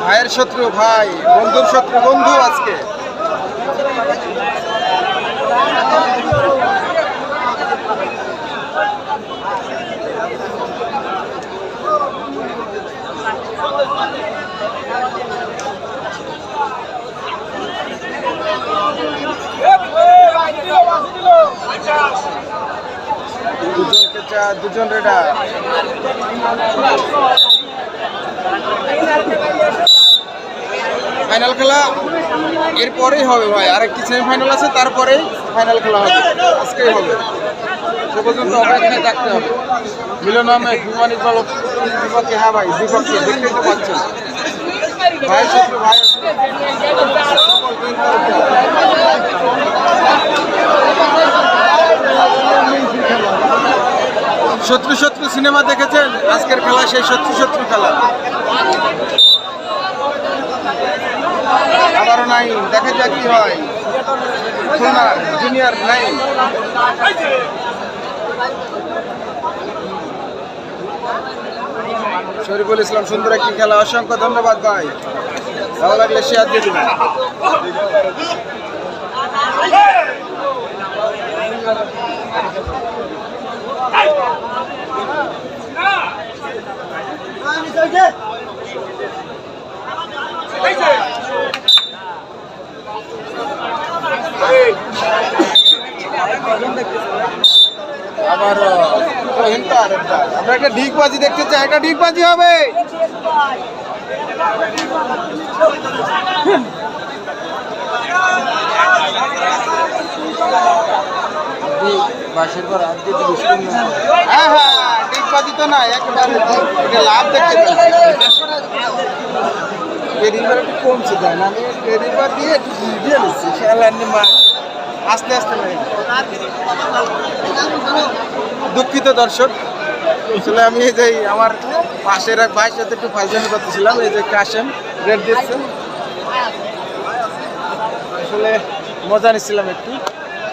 ভাইয়ের শত্রু ভাই। বন্ধুর শত্রু বন্ধু আজকে। দুজনকে চা, দুজন রেডার ফাইনাল খেলা এরপরেই হবে ভাই। আর একটি সেমিফাইনাল আছে, তারপরেই ফাইনাল খেলা হবে। আজকেই হবে। সে পর্যন্ত অপেক্ষায় থাকতে হবে। মিলন আহমেদ বিমান ইকবাল বিপক্ষে হ্যাঁ ভাই, বিপক্ষে, দেখতেই তো পাচ্ছেন। ভাই ভাই শত্রু শত্রু সিনেমা দেখেছেন? আজকের খেলা সেই শত্রু শত্রু খেলা। আবারও নাই, দেখা যাক কি হয়। জুনিয়র নাই। শরীফুল ইসলাম সুন্দর একটি খেলা, অসংখ্য ধন্যবাদ ভাই। ভালো লাগলে শেয়ার দিয়ে দিবেন। আবার আমরা একটা ডিগবাজি দেখতে চাই একটা ডিগবাজি হবে। বাসের পর বৃষ্টি হ্যাঁ হ্যাঁ ডিগবাজি তো না একেবারে এটা লাভ দেখতে ডেলিভার একটু কমছে, তাই না? আমি ডেলিভার দিয়ে একটু দিয়ে নিচ্ছি খেলার নিমা আস্তে আস্তে দুঃখিত দর্শক, আসলে আমি এই যে আমার পাশের এক ভাইয়ের সাথে একটু ফাইজানি করতেছিলাম, এই যে কাশেম রেড দিচ্ছে। আসলে মজা নিচ্ছিলাম একটু।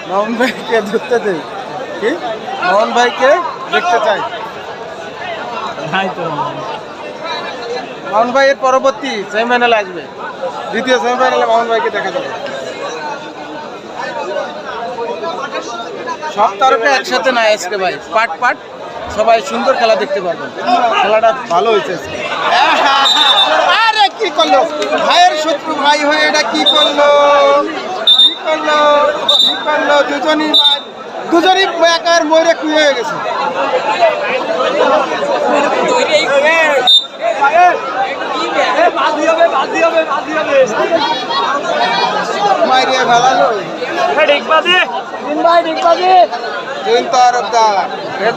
মোহন ভাইকে ধরতে দেই কি? মোহন ভাইকে দেখতে চাই। মোহন ভাইয়ের পরবর্তী সেমিফাইনালে আসবে। দ্বিতীয় সেমিফাইনালে মোহন ভাইকে দেখা যাবে। সব তারকা একসাথে না আজকে ভাই। পাট পাট। সবাই সুন্দর খেলা দেখতে পারবেন। খেলাটা ভালো হয়েছে। আরে কি করল? ভাইয়ের শত্রু ভাই হয়ে এটা কি করল? গেছে।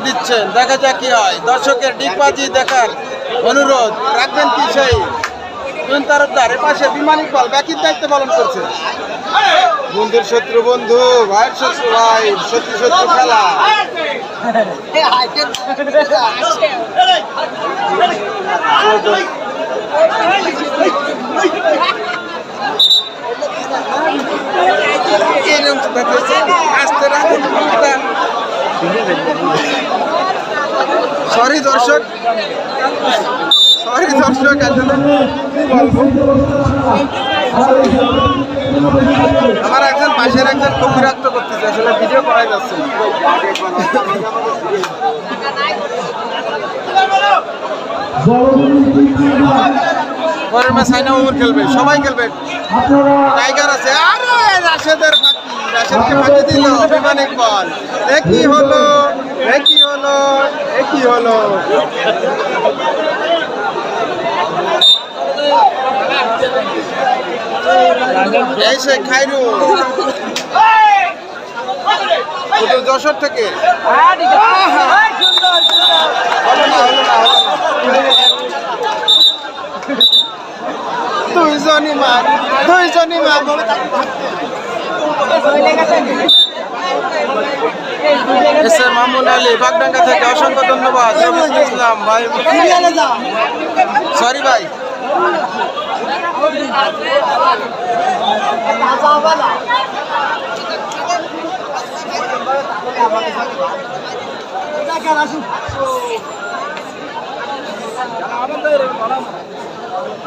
দিচ্ছেন। দেখা যাক কি হয়। দর্শকের ডিগবাজি দেখার অনুরোধ। রাখবেন কি সেই? তিন তারকদার এপাশে বিমান ইকবাল ব্যাকির দায়িত্ব পালন করছে। বন্ধুর শত্রু বন্ধু ভাইয়ের শত্রু ভাই শত্রু শত্রু খেলা। সরি দর্শক। সরি দর্শক আসলে আমার একজন পাশের একজন খুব বিরক্ত করতেছে, আসলে ভিডিও করাই যাচ্ছে পরের খেলবে, সবাই খেলবে। টাইগার আছে, আরে রাশেদের রাশেদকে ফাঁকি দিল বিমান ইকবাল এ কি হলো, এ কি হলো, এ কি হলো? এই সে খাইরু যশোর থেকে। হলো না হলো না হলো না দুইজনই মার দুইজনই মার এস এ মামুন আলী বাগডাঙ্গা থেকে অসংখ্য ধন্যবাদ ইসলাম ভাই। সরি ভাই।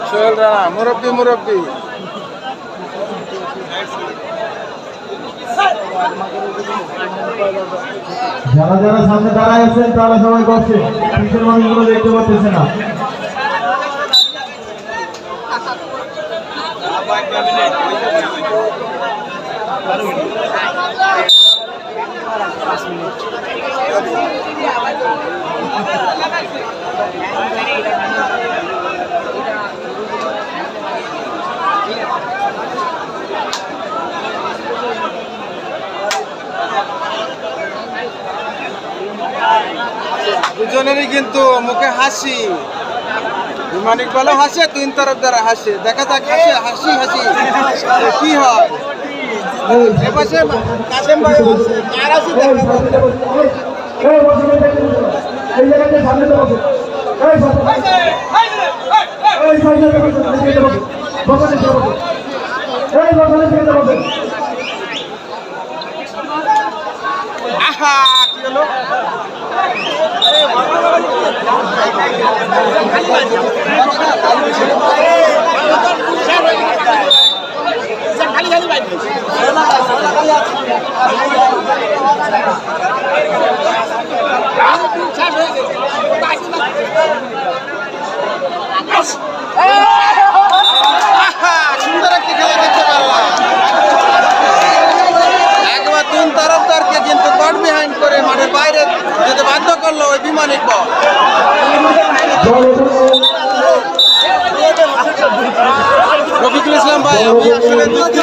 সোহেল রানা মুরব্বী মুরব্বী। যারা যারা সামনে দাঁড়ায় আছেন, তারা সবাই করছে পিছের মানুষগুলো দেখতে পাচ্ছেন না। দুজনেরই কিন্তু মুখে হাসি। মানিক ভালো হাসে, তিন তরফ দ্বারা হাসে। দেখা যাক, হাসে, হাসি হাসি। কি হয়? হাসি দেখা যাক। এই বসে বসে এই জায়গাতে সামনে তো বসে এই বসে এই সামনে তো বসে এই জায়গাতে বসে বসে বসে এই বসে বসে বসে আহা কি হলো আহা, সুন্দর একটি খেলা দেখতে পারলাম একবার তিন তরফদারকে কিন্তু কট বিহাইন্ড করে মাঠের বাইরে যেতে বাধ্য করল ওই বিমানিক বল রফিকুল ইসলাম ভাই আমি আসলে দুঃখিত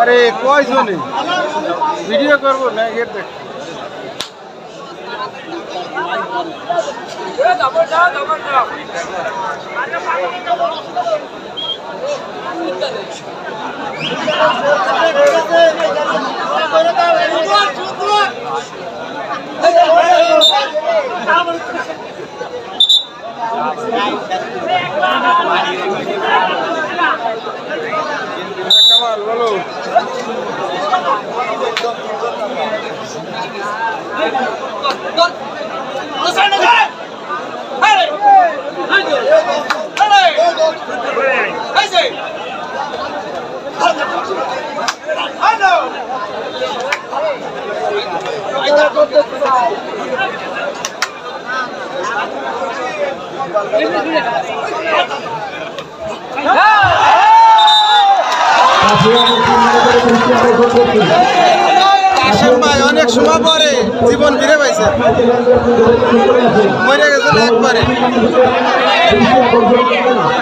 আরে কয়জনে? ভিডিও করব না এর দেখ হ্যাঁ, কামাল বলো কাশেম ভাই, অনেক সময় পরে জীবন ফিরে পাইছে। মরে গেছিল একবারে?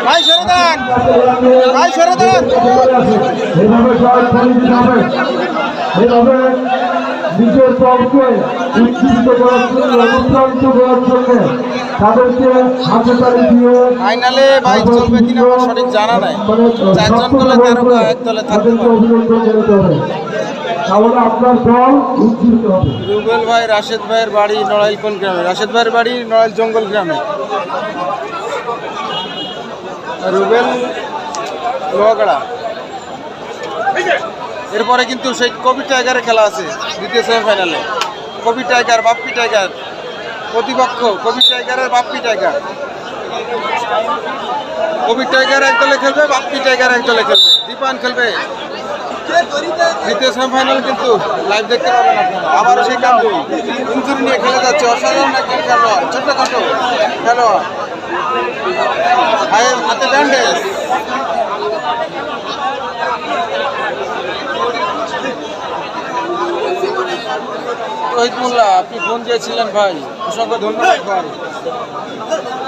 ভাই, সরে দাঁড়ান ভাই, সরে দাঁড়ান নিজের দলকে উজ্জীবিত করার জন্য অনুপ্রাণিত করার জন্য তাদেরকে হাতে তালি দিয়ে ফাইনালে ভাই চলবে কিনা আমার সঠিক জানা নাই। চারজন দলে তেরো এক দলে তাদেরকে অভিনন্দন জানাতে হবে। তাহলে আপনার দল উজ্জীবিত হবে। রুবেল ভাই রাশেদ ভাইয়ের বাড়ি নড়াইল কোন গ্রামে। রাশেদ ভাইয়ের বাড়ি নড়াইল জঙ্গল গ্রামে। রুবেল লোহাগড়া। এরপরে কিন্তু সেই কবি টাইগারের খেলা আছে দ্বিতীয় সেমিফাইনালে। কবি টাইগার, বাপ্পি টাইগার, প্রতিপক্ষ কবির টাইগারের বাপ্পি টাইগার। কবির টাইগার এক দলে খেলবে, বাপ্পি টাইগার এক দলে খেলবে। দীপান খেলবে। দ্বিতীয় সেমিফাইনাল কিন্তু লাইভ দেখতে পাবেন আপনারা। আবারও সেই কাম ইঞ্জুরি নিয়ে খেলে যাচ্ছে। অসাধারণ একজন খেলোয়াড়, ছোট্টখাটো খেলোয়াড়। হাতে ব্যান্ডেজ। রোহিত আপনি ফোন দিয়েছিলেন ভাই। অসংখ্য ধন্যবাদ ভাই।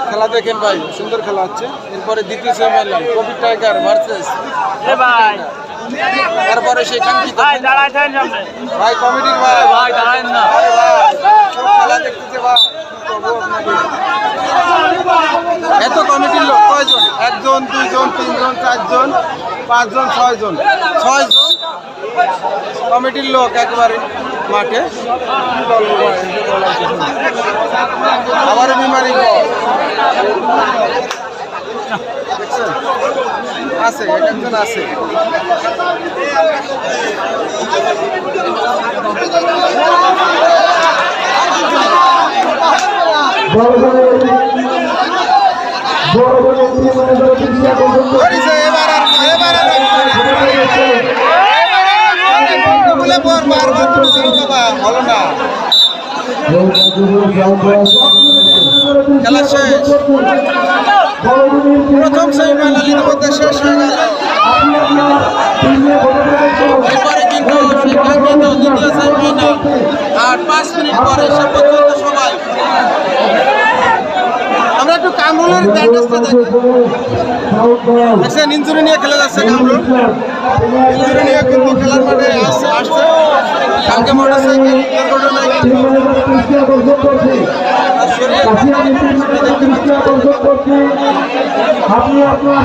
খেলা দেখেন ভাই সুন্দর খেলা হচ্ছে। এরপরে দ্বিতীয় সেমিফাইনাল কবির টাইগার ভার্সেস। ভাই। তারপরে সেই কাঙ্ক্ষিত ভাই দাঁড়ায় থাকেন সামনে। ভাই কমিটির ভাই ভাই না। আরে ভাই, খেলা দেখতেছে ভাই? এত কমিটির লোক কয়জন? একজন দুইজন তিনজন চারজন পাঁচজন ছয়জন? ছয়জন? কমিটির লোক একবারে। মাঠে। আবারও বিমারি আছে এক একজন আছে বড় বড় বড় বড় টিম মনে করে দৃষ্টি আকর্ষণ করছে ধরেছে এবার আর না, এবার পর বারবার তুলছে বাবা, হলো না। খেলা শেষ। প্রথম সেমিফাইনাল ইতিমধ্যে শেষ হয়ে গেল। এরপরে কিন্তু দ্বিতীয় সেমিফাইনাল। আর পাঁচ মিনিট পরে সে পর্যন্ত সবাই। আমরা একটু কামরুলের দেখি। ইঞ্জুরি নিয়ে খেলে যাচ্ছে কামরুল। ইঞ্জুরি কিন্তু খেলার মাঠে আসছে আসছে। কালকে মোটরসাইকেল দুর্ঘটনায় আপনি আপনার